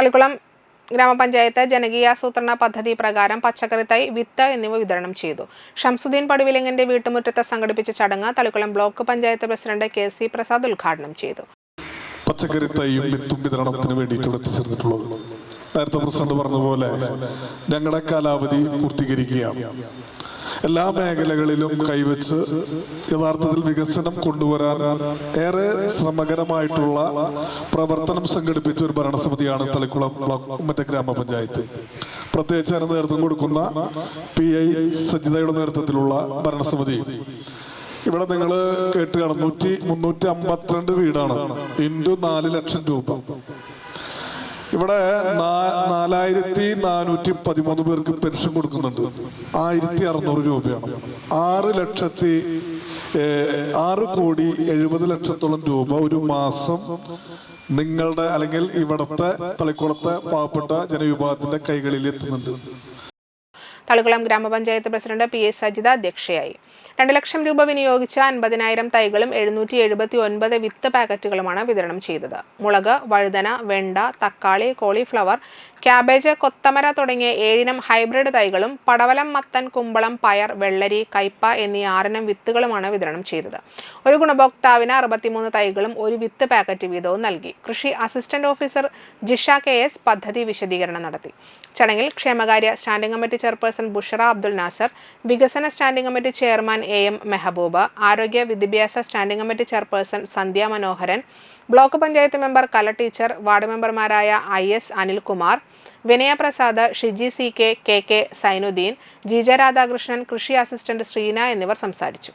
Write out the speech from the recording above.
തളിക്കുളം ഗ്രാമപഞ്ചായത്ത് ജനകീയാസൂത്രണ പദ്ധതി പ്രകാരം പച്ചക്കറി തൈ വിത്ത് എന്നിവ വിതരണം ചെയ്തു. ഷംസുദ്ദീൻ പടുവിലിംഗന്റെ വീട്ടുമുറ്റത്ത് സംഘടിപ്പിച്ച ചടങ്ങ് Thalikulam block panchayat president K C Prasad ഉദ്ഘാടനം ചെയ്തു. പച്ചക്കറി തൈയും വിത്തും വിതരണത്തിന് വേണ്ടിയിട്ട് എത്തിച്ചേർന്നിട്ടുള്ളത്. നേരത്തെ പ്രസിഡന്റ് പറഞ്ഞ പോലെ ഞങ്ങളുടെ കാലാവധി പൂർത്തീകരിക്കുകയാണ്. എല്ലാ മേഖലകളിലും കൈവച്ച് യഥാർത്ഥത്തിൽ വികസനം കൊണ്ടുവരാൻ ഏറെ ശ്രമകരമായിട്ടുള്ള പ്രവർത്തനം സംഘടിപ്പിച്ച ഒരു ഭരണസമിതിയാണ് തളിക്കുളം ബ്ലോക്ക് മറ്റേ ഗ്രാമപഞ്ചായത്ത്. പ്രത്യേകിച്ച് അതിന് നേതൃത്വം കൊടുക്കുന്ന പി ഐ സജിതയുടെ നേതൃത്വത്തിലുള്ള ഭരണസമിതി. ഇവിടെ നിങ്ങൾ കേട്ട് കാണും നൂറ്റി മുന്നൂറ്റി അമ്പത്തിരണ്ട് വീടാണ്. ഇന്റു നാല് ലക്ഷം രൂപ. ഇവിടെ നാലായിരത്തി നാനൂറ്റി പതിമൂന്ന് പേർക്ക് പെൻഷൻ കൊടുക്കുന്നുണ്ട്. ആയിരത്തി അറുന്നൂറ് രൂപയാണ്. ആറ് ലക്ഷത്തി ആറ് കോടി എഴുപത് ലക്ഷത്തോളം രൂപ ഒരു മാസം നിങ്ങളുടെ അല്ലെങ്കിൽ ഇവിടുത്തെ തളിക്കുളത്തെ പാവപ്പെട്ട ജനവിഭാഗത്തിന്റെ കൈകളിൽ എത്തുന്നുണ്ട്. തളികുളം ഗ്രാമപഞ്ചായത്ത് പ്രസിഡന്റ് പി എസ് സജിത അധ്യക്ഷയായി. രണ്ട് ലക്ഷം രൂപ വിനിയോഗിച്ച അൻപതിനായിരം തൈകളും എഴുന്നൂറ്റി എഴുപത്തി ഒൻപത് വിത്ത് പാക്കറ്റുകളുമാണ് വിതരണം ചെയ്തത്. മുളക് വഴുതന വെണ്ട തക്കാളി കോളിഫ്ലവർ ക്യാബേജ് കൊത്തമര തുടങ്ങിയ ഏഴിനം ഹൈബ്രിഡ് തൈകളും പടവലം മത്തൻ കുമ്പളം പയർ വെള്ളരി കയ്പ എന്നീ ആറിനം വിത്തുകളുമാണ് വിതരണം ചെയ്തത്. ഒരു ഗുണഭോക്താവിന് അറുപത്തിമൂന്ന് തൈകളും ഒരു വിത്ത് പാക്കറ്റ് വീതവും നൽകി. കൃഷി assistant officer Jisha K S പദ്ധതി വിശദീകരണം നടത്തി. ചടങ്ങിൽ ക്ഷേമകാര്യ standing committee chairperson Bushara Abdul Nasar വികസന standing committee chairman A M Mehaboob ആരോഗ്യ വിദ്യാഭ്യാസ standing committee chairperson Sandhya Manoharan block panchayat member Kala teacher ward മെമ്പർമാരായ I S Anilkumar Vinayaprasad Shiji C K K K Sainuddin Jija Radhakrishnan കൃഷി assistant ശ്രീന എന്നിവർ സംസാരിച്ചു.